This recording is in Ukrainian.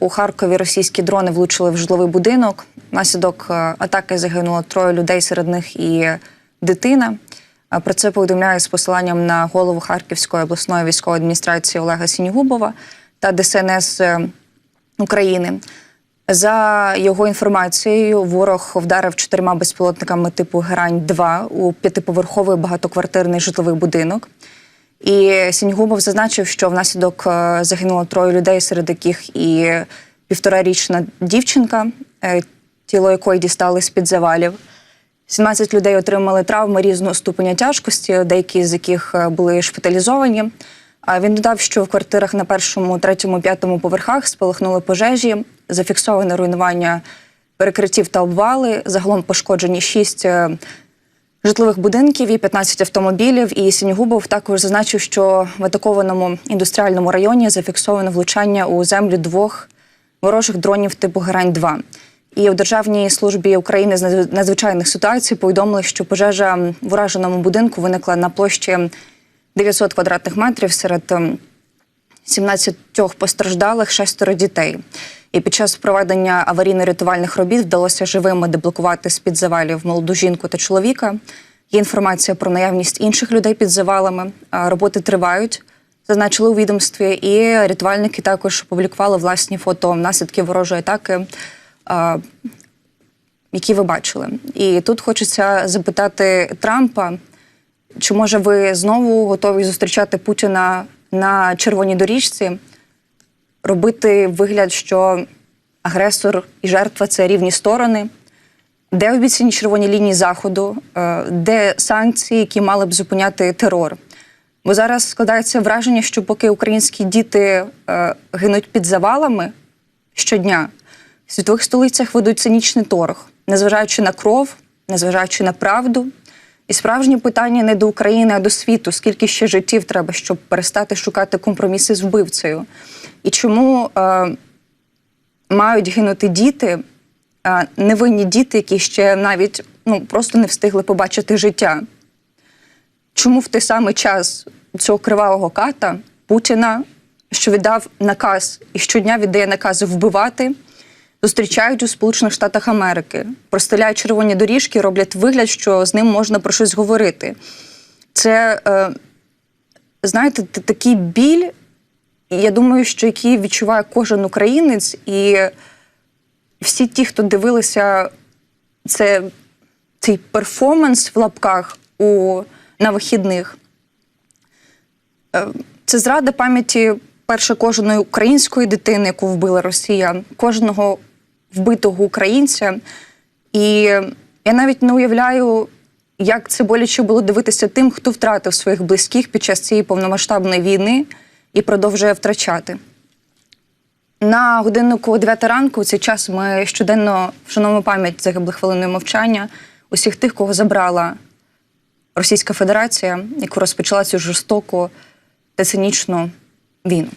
у Харкові російські дрони влучили в житловий будинок. Внаслідок е, атаки загинуло троє людей, серед них і дитина. Е, Про це повідомляє з посиланням на голову Харківської обласної військової адміністрації Олега Сінігубова та ДСНС е, України. За його інформацією, ворог вдарив чотирма безпілотниками типу Герань-2 у п'ятиповерховий багатоквартирний житловий будинок. І Сіньгубов зазначив, що внаслідок е, загинуло троє людей, серед яких і півторарічна дівчинка, е, тіло якої дістали з-під завалів. 17 людей отримали травми різного ступеня тяжкості, деякі з яких е, були шпиталізовані. Він додав, що в квартирах на першому, третьому, п'ятому поверхах спалахнули пожежі, зафіксоване руйнування перекриттів та обвали. Загалом пошкоджені шість житлових будинків і 15 автомобілів. І Сінігубов також зазначив, що в атакованому індустріальному районі зафіксовано влучання у землю двох ворожих дронів типу Герань-2. І у Державній службі України з надзвичайних ситуацій повідомили, що пожежа в ураженому будинку виникла на площі 900 квадратних метрів серед ем, 17 постраждалих, шестеро дітей. І під час проведення аварійно-рятувальних робіт вдалося живими деблокувати з-під завалів молоду жінку та чоловіка. Є інформація про наявність інших людей під завалами. Роботи тривають, зазначили у відомстві, і рятувальники також опублікували власні фото наслідків ворожої атаки, які ви бачили. І тут хочеться запитати Трампа, чи може ви знову готові зустрічати Путіна на червоній доріжці, робити вигляд, що агресор і жертва це рівні сторони? Де обіцяні червоні лінії заходу, Е, де санкції, які мали б зупиняти терор? Бо зараз складається враження, що поки українські діти е, гинуть під завалами щодня, в світових столицях ведуть цинічний торг, незважаючи на кров, незважаючи на правду. І справжнє питання не до України, а до світу. Скільки ще життів треба, щоб перестати шукати компроміси з вбивцею? І чому е, мають гинути діти, невинні діти, які ще навіть ну, просто не встигли побачити життя? Чому в той самий час цього кривавого ката Путіна, що віддав наказ і щодня віддає накази вбивати, зустрічають у Сполучених Штатах Америки, простеляють червоні доріжки, роблять вигляд, що з ним можна про щось говорити. Це, е, знаєте, такий біль, я думаю, що який відчуває кожен українець, і всі ті, хто дивилися це, цей перформанс в лапках у, на вихідних. Е, Це зрада пам'яті перше кожної української дитини, яку вбила Росія, кожного вбитого українця. І я навіть не уявляю, як це боляче було дивитися тим, хто втратив своїх близьких під час цієї повномасштабної війни і продовжує втрачати. На годиннику 9 ранку у цей час ми щоденно вшановуємо пам'ять загиблих хвилиною мовчання усіх тих, кого забрала Російська Федерація, яку розпочала цю жорстоку та цинічну війну.